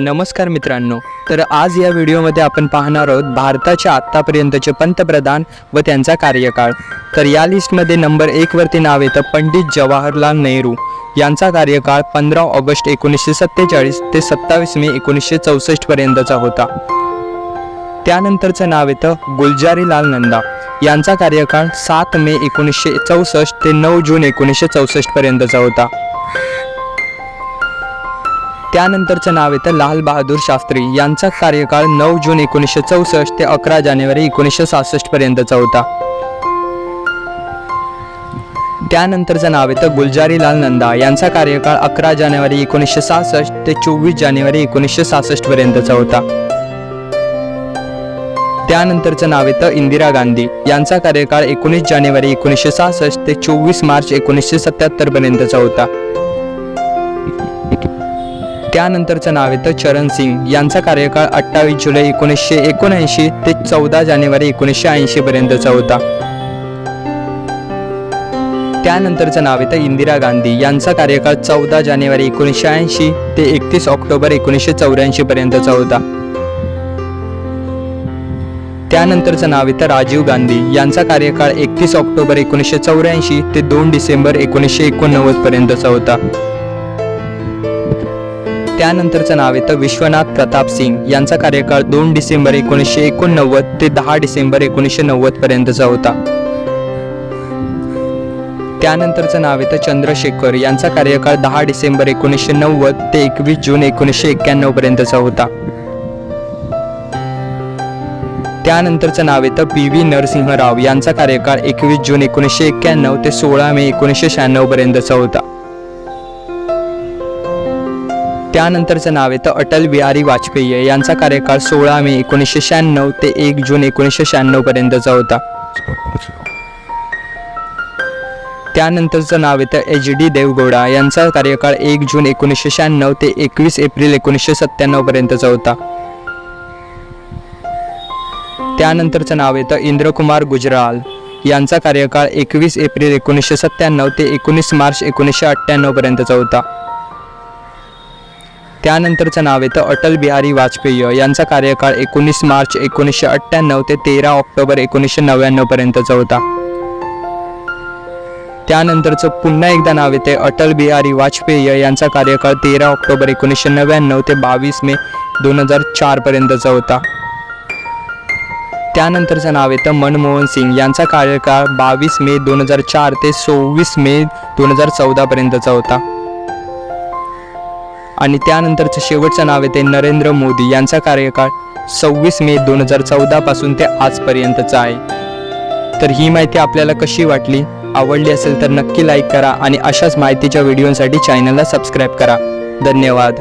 नमस्कार मित्रांनो तर आज या व्हिडिओमध्ये आपण पाहणार आहोत भारताच्या आत्तापर्यंतचे पंतप्रधान व त्यांचा कार्यकाळ. तर या लिस्टमध्ये नंबर एकवरती नाव येतं पंडित जवाहरलाल नेहरू. यांचा कार्यकाळ पंधरा ऑगस्ट एकोणीसशे सत्तेचाळीस ते सत्तावीस मे एकोणीसशे चौसष्टपर्यंतचा होता. त्यानंतरचं नाव येतं गुलजारीलाल नंदा. यांचा कार्यकाळ सात मे एकोणीसशे चौसष्ट ते नऊ जून एकोणीसशे चौसष्टपर्यंतचा होता. त्यानंतरचं नाव येतं लाल बहादूर शास्त्री. यांचा कार्यकाळ नऊ जून एकोणीसशे चौसष्ट ते अकरा जानेवारी एकोणीसशे सहासष्ट पर्यंतचा होता. त्यानंतरचं नाव येतं गुलजारीलाल नंदा. यांचा कार्यकाळ अकरा जानेवारी एकोणीसशे सहासष्ट ते चोवीस जानेवारी एकोणीसशे सहासष्ट पर्यंतचा होता. त्यानंतरचं नाव येतं इंदिरा गांधी. यांचा कार्यकाळ एकोणीस जानेवारी एकोणीसशे सहासष्ट ते चोवीस मार्च एकोणीसशे सत्याहत्तर पर्यंतचा होता. त्यानंतरचं नाव येतं चरण सिंग. यांचा कार्यकाळ अठ्ठावीस जुलै एकोणीसशे एकोणऐंशी ते चौदा जानेवारी एकोणीसशे ऐंशी पर्यंतचा होता. त्यानंतरचं नाव येतं इंदिरा गांधी. यांचा कार्यकाळ चौदा जानेवारी एकोणीसशे ऐंशी ते एकतीस ऑक्टोबर एकोणीसशे चौऱ्याऐंशी पर्यंतचा होता. त्यानंतरचं नाव येतं राजीव गांधी. यांचा कार्यकाळ एकतीस ऑक्टोबर एकोणीसशे चौऱ्याऐंशी ते दोन डिसेंबर एकोणीसशे एकोणनव्वद पर्यंतचा होता. त्यानंतरचं नाव येतं विश्वनाथ प्रताप सिंग. यांचा कार्यकाळ दोन डिसेंबर एकोणीसशे एकोणनव्वद ते दहा डिसेंबर एकोणीसशे नव्वद पर्यंतचा होता. त्यानंतरचं नाव येतं चंद्रशेखर. यांचा कार्यकाळ दहा डिसेंबर एकोणीसशे नव्वद ते एकवीस जून एकोणीसशे एक्क्याण्णव पर्यंतचा होता. त्यानंतरचं नाव येतं पी व्ही नरसिंहराव. यांचा कार्यकाळ एकवीस जून एकोणीसशे एक्क्याण्णव ते सोळा मे एकोणीसशे शहाण्णव पर्यंतचा होता. त्यानंतरचं नाव येतं अटल बिहारी वाजपेयी. यांचा कार्यकाळ सोळा मे एकोणीसशे शहाण्णव ते एक जून एकोणीसशे शहाण्णव पर्यंतचा होता. त्यानंतरचं नाव येतं एच डी देवगौडा. यांचा कार्यकाळ एक जून एकोणीसशे शहाण्णव ते एकवीस एप्रिल एकोणीसशे सत्त्याण्णव पर्यंतचा होता. त्यानंतरचं नाव येतं इंद्रकुमार गुजराल. यांचा कार्यकाळ एकवीस एप्रिल एकोणीसशे सत्त्याण्णव ते एकोणीस मार्च एकोणीसशे अठ्ठ्याण्णव पर्यंतचा होता. त्यानंतरचं नाव येतं अटल बिहारी वाजपेयी. यांचा कार्यकाळ एकोणीस मार्च एकोणीसशे अठ्ठ्याण्णव ते तेरा ऑक्टोबर एकोणीसशे नव्याण्णवपर्यंतचा होता. त्यानंतरचं पुन्हा एकदा नाव येते अटल बिहारी वाजपेयी. यांचा कार्यकाळ तेरा ऑक्टोबर एकोणीसशे नव्याण्णव ते बावीस मे दोन हजार चारपर्यंतचा होता. त्यानंतरचं नाव येतं मनमोहन सिंग. यांचा कार्यकाळ बावीस मे दोन हजार चार ते सव्वीस मे दोन हजार चौदापर्यंतचा होता. आणि त्यानंतरचं शेवटचं नाव येते नरेंद्र मोदी यांचा कार्यकाळ सव्वीस मे दोन हजार चौदापासून ते आजपर्यंतचा आहे. तर ही माहिती आपल्याला कशी वाटली आवडली असेल तर नक्की लाईक करा आणि अशाच माहितीच्या व्हिडिओसाठी चॅनलला सबस्क्राईब करा. धन्यवाद.